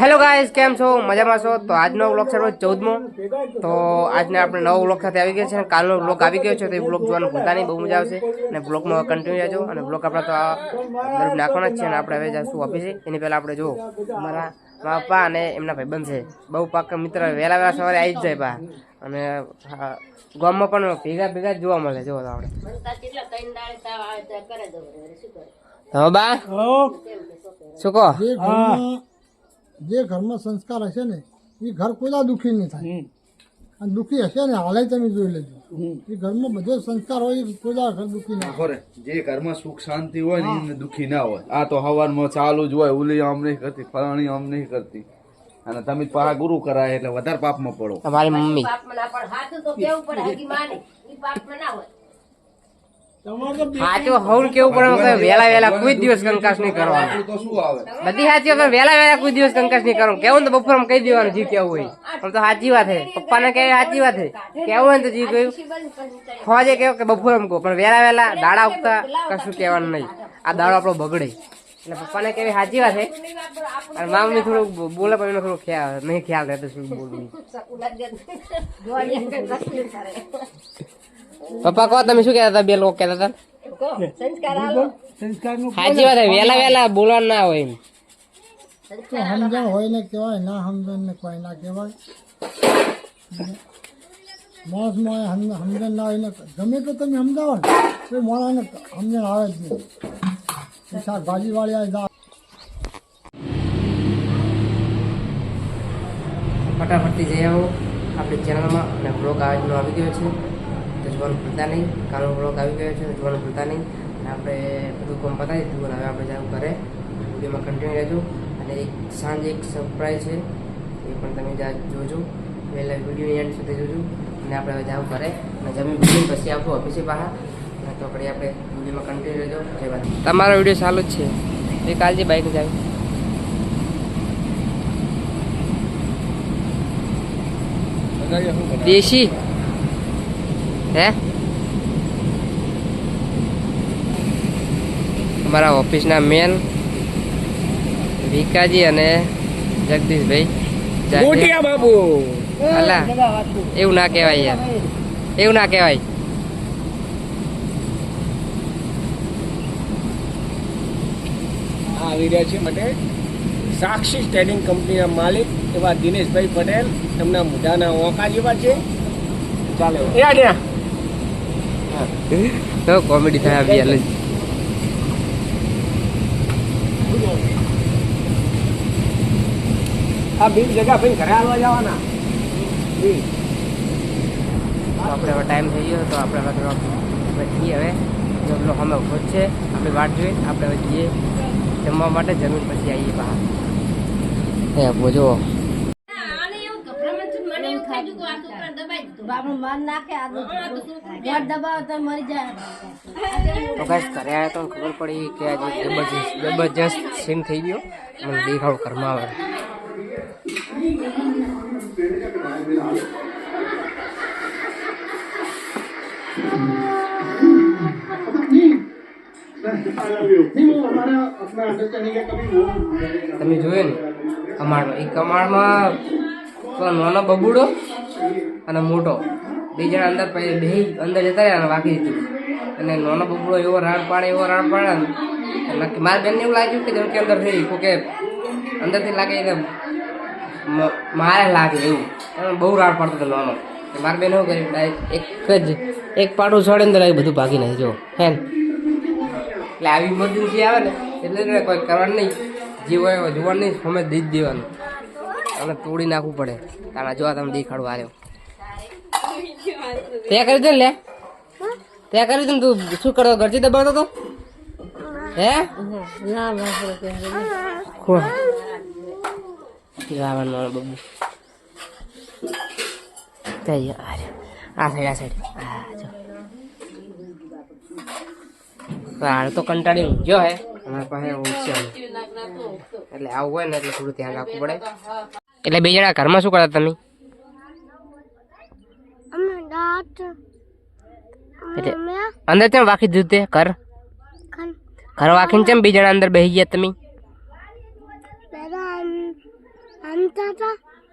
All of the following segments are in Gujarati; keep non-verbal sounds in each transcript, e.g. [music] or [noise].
હેલો ગાઈઝ કેમ છો? મજામાં છો? તો આજનો વ્લોગ છે ચૌદમો. તો આજને આપણે નવો વ્લોગ સાથે આવી ગયા છે અને કાલનો વ્લોગ આવી ગયો છે તો એ વ્લોગ જોવાનું ભૂલતા નહીં બહુ મજા આવશે. અને વ્લોગમાં કન્ટિન્યુ રહેજો. અને વ્લોગ આપણે તો આ નાખવાના જ છે અને આપણે હવે જઈશું ઓફિસે એની પહેલાં આપણે જો મારા મા પપ્પા અને એમના ભાઈબંધ છે. બહુ પાક મિત્ર વહેલા વહેલા સવારે આવી જ જાય પા અને ગામમાં પણ ભેગા ભેગા જ જોવા મળે જો તો આપણે. હવે બા. શું કહો? જે ઘરમાં જે ઘરમાં સંસ્કાર હશે ને એ ઘર કોઈ દુઃખી નહીં થાય. અને દુઃખી હશે ને હાલે તમે જોઈ લેજો. એ ઘરમાં બધો સંસ્કાર હોય એ કોઈ ઘર દુઃખી ના હોય જે ઘરમાં સુખ શાંતિ હોય ને એને દુખી ના હોય. આ તો હવાનમાં ચાલુ જ હોય ઉલી આમ નહીં કરતી ફલાણી આમ નહીં કરતી. અને તમે પાહા ગુરુ કરાય એટલે વધારે પાપમાં પડો. તમારી મમ્મી. તમારે તો બે- સાચું હવન કેવું પડે કે વહેલા વહેલા કોઈ દિવસ કંકાસ નહીં કરવાનો. આટલું તો શું આવે? બધી સાચી વાત વહેલા વહેલા કોઈ દિવસ કંકાસ નહીં કરવાનું. કેવું ને તો બપોર કહી દેવાનું જી કેવું હોય. પણ તો સાચી વાત છે પપ્પાને કહે સાચી વાત છે કેવું હોય ને તો જી કહ્યું ખોજે કેવું કે બપોર એમ કહો. પણ વહેલા વહેલા દાડા ઉગતા કશું કહેવાનું નહીં. આ દાડો આપણો બગડે. એટલે પપ્પાને કેવી સાચી વાત છે અને મામની થોડું બોલે પણ એનો થોડું ખ્યાલ નહીં ખ્યાલ રહેતો શું બોલવું. [laughs] પપ્પા કહો તમે શું કહેતા હતા? બે લોકો કહેતા હતા. સંસ્કારનું સાચી વાત વેલા વેલા બોલવા ના હોય એમ. સમજણ હોય ને કહેવાય ના સમજણ ને કોઈ ના કહેવાય. માણસમાં સમજણ ના હોય ને ગમે તો તમે સમજાવો ને તો માણસને સમજણ આવે જ નહીં. એ શાકભાજી વાળી આવે દા ફટાફટથી જઈ આવો. આપણી ચેનલમાં અને બ્લોગ આજનો આવી ગયો છે. જોવાનું ભૂલતા નહીં. કાલનો બ્લોગ આવી ગયો છે જોવાનું ભૂલતા નહીં. અને આપણે બધું કામ પતાવી દીધું અને હવે આપણે જવું ઘરે. વિડીયોમાં કન્ટિન્યુ રહેજો. અને એક સાંજે એક સરપ્રાઈઝ છે. એ પણ તમે જા જોજો. પહેલાં વીડિયો એન્ડ સુધી જોજો. અને આપણે હવે જવું ઘરે. અને જમી બીજી પછી આપો ઓફિસે બહાર. અને તો આપણે આપણે વિડીયોમાં કન્ટિન્યુ રહેજો. જય વાત તમારો વીડિયો ચાલુ જ છે. એ કાલજી બાઈક જાય. દેશી? હે? અમારા ઓફિસના મેન ભીકાજી અને જગદીશભાઈ અલા એવું ના કહેવાય યાર. એવું ના કહેવાય. આ આવી રહ્યા છે માટે સાક્ષી ટ્રેડિંગ કંપનીના માલિક એવા દિનેશભાઈ પટેલ એમના મોઢાના ઓકા જેવા છે. ચાલે. એ આડ્યા તો કોમેડી થાય આવી હાલ જ. આ બીજ જગા ભાઈ ઘરે આવવા જવાના બી. તો આપણે હવે ટાઈમ થઈ ગયો તો આપણે હવે થોડોક હવે જઈએ હવે જો પેલો અમે ઊભો જ છે આપણે વાટ જોઈએ આપણે હવે જઈએ જમવા માટે જમીન પછી આવીએ બહાર એ આપો જુઓ બાપનું મન નાખે આગળ ઘર દબાવો તો મરી જાય. તો ઘરે આવ્યા તો ખબર પડી કે આજે જબરજસ્ત જબરજસ્ત સીન થઈ ગયો. મને દેખાડો ઘરમાં આવે. તમે જોયું ને? કમાડમાં એ કમાળમાં પેલો નાનો બબુડો અને મોટો. બે જણા અંદર બે અંદર જતા રહ્યા અને વાગી દીધું. અને નાનો બબડો એવો રાડ પાડે, એવો રાડ પાડે નક્કી મારા બેનને એવું લાગ્યું કે જેમ કે અંદર થઈ કે અંદરથી લાગે કે મારે લાગે એવું. અને બહુ રાડ પાડતો હતો નાનો. મારા બેન શું કર્યું? એક જ, એક પાડું છોડે અંદર આવી બધું ભાગી નાખી, જો. હે? એટલે આવી ઇમરજન્સી આવે ને, એટલે એને કોઈ કરવાનું નહીં. જે હોય જોવાનું નહીં સમજ જ દેવાનું. અને તોડી નાખવું પડે. કારણ જો તમે દેખાડવા આવ્યો તે કરી દે લે. તે કરી દે તું શું કરો ઘરથી દબાવતો તો હે? ના રાવણ મારો બબુ. તૈયાર. આ સાઈડ આ સાઈડ. આ જો. તો કંટાળી ગયો હે અમારા પાસે ઊંઘશે એટલે આવું હોય ને એટલે થોડું ધ્યાન રાખવું પડે. એટલે બે જણા ઘરમાં શું કરતા તમે એટલે અંદર ચમ વાકી દીધું તે ઘર. ઘર વાકીને ચમ બે જણા અંદર બેસી ગયા તમે?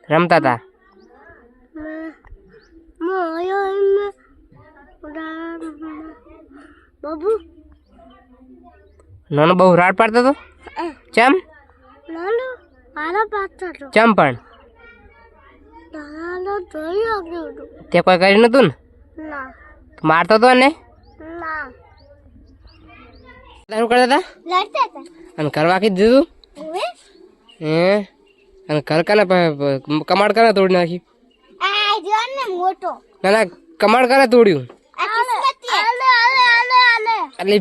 રમતા હતા. નાનો બહુ રાડ પાડતો હતો? ચમ? ચમ પણ? તે કોઈ કર્યું નતું ને? ના. મારતો હતો ને? ના. કરતા હતા? લડતા હતા. અને કરવા જ દીધું? હે? અને ઘર કાને કમાડ કાને તોડી નાખી? આ જો ને મોટો. ના ના કમાડ કાને તોડ્યું. એટલે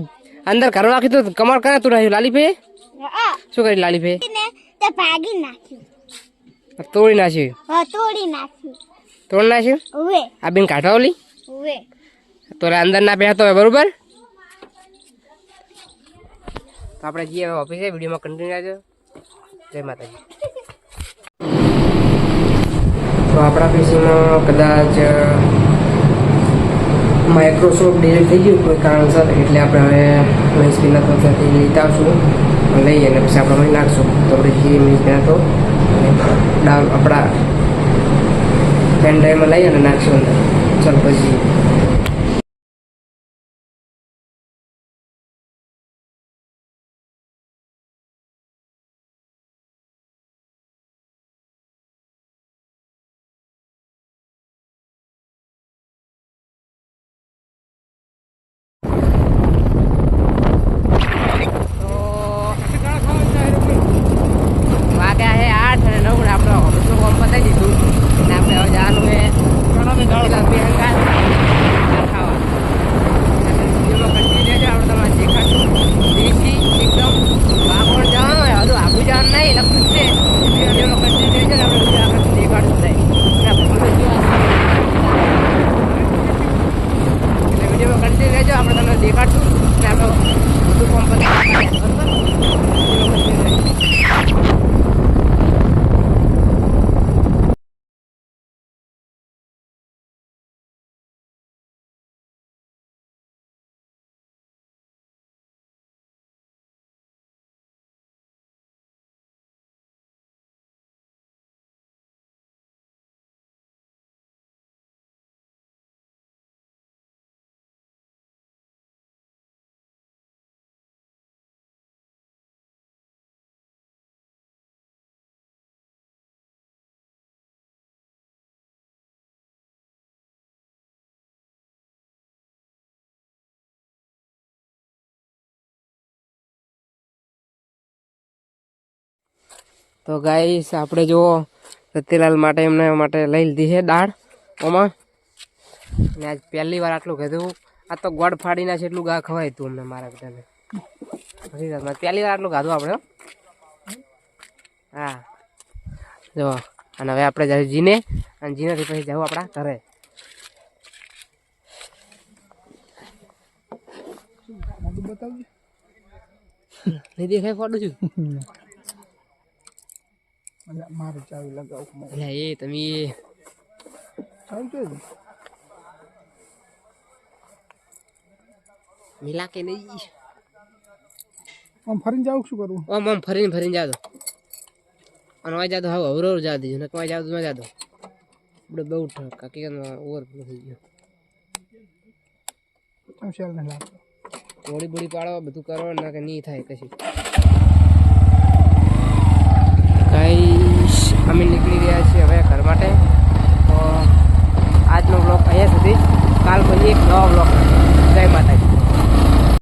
અંદર ઘર વાંકી તો કમાડ તોડાયું લાલીભાઈ? આ શું કરી લાલી ભાઈ ભાગી નાખ્યું. તોડી નાખ્યું. તોડી નાખ્યું. તોડી નાખ્યું? આ બેન કાઢવા ઓલી? તો અંદર ના પહેરતો હોય બરોબર તો આપણે જઈએ ઓફિસે વિડીયોમાં કન્ટિન્યુ રહેજો જય માતાજી તો આપણા પીસીમાં કદાચ માઇક્રોસોફ્ટ ડિલીટ થઈ ગયું, કોઈ કારણસર એટલે આપણે હવે મીન્સ પેલા તો ત્યાંથી લેતા આવશું લઈએ અને પછી આપણે નાખશું. તો આપણે જઈએ પહેલાં તો આપણા પેન ડ્રાઈવમાં લઈ અને નાખશું અંદર. ચાલો પછી વાગ્યા છે આઠ અને નવ ને આપણે ઓફિસનું કામ પતાવી દીધું અને આપણે હવે જવાનું છે પેલા બે હંગાત ચાર ખાવા અને વિડીયોમાં continue રહેજો, આપણે તમને દેખાડશું. દેશી એકદમ વાગોળ જવાનું હોય હજુ આબુ જવાનું નહીં લખું જ છે વિડીયોમાં continue રહેજો ને આપણે વીડિયો આગળ દેખાડશું નહીં અને આપણે ફોટો જોવા એટલે વિડીયોમાં continue રહેજો આપણે તમને દેખાડશું અને તો ગાઈસ આપણે જો સત્યલાલ માટે એમને માટે લઈ લીધી છે દાળ. ઓમાં અને આજ પહેલી વાર આટલું કીધું. આ તો ગોળ ફાડી છે એટલું ગા ખવાય તું અમને મારા બધાને. હકીકતમાં પહેલી વાર આટલું ખાધું આપણે હા. જો અને હવે આપણે જઈએ જીને અને જીનેથી પછી જવું આપણા ઘરે. નહીં દેખાય ફોટો છું? મારે ચાવી લગાવું એટલે એ તમે ચાવી મિલા કે નહીં. આમ ફરીને જાવ શું કરવું આમ આમ ફરીને ફરીને જાદો અને વાય જાદો હવે અવરો જા દીધું ને કમાઈ જાદો ન જાદો આપણે બહુ કાકી ઓવર થઈ ગયો. ચાલ ને લાગતો. બોડી બોળી પાડો બધું કરો ના કે નહીં થાય કશું ગાઈસ અમે નીકળી રહ્યા છીએ હવે ઘર માટે. તો આજનો બ્લોગ અહીંયા સુધી. કાલ પછી એક નવા બ્લોગ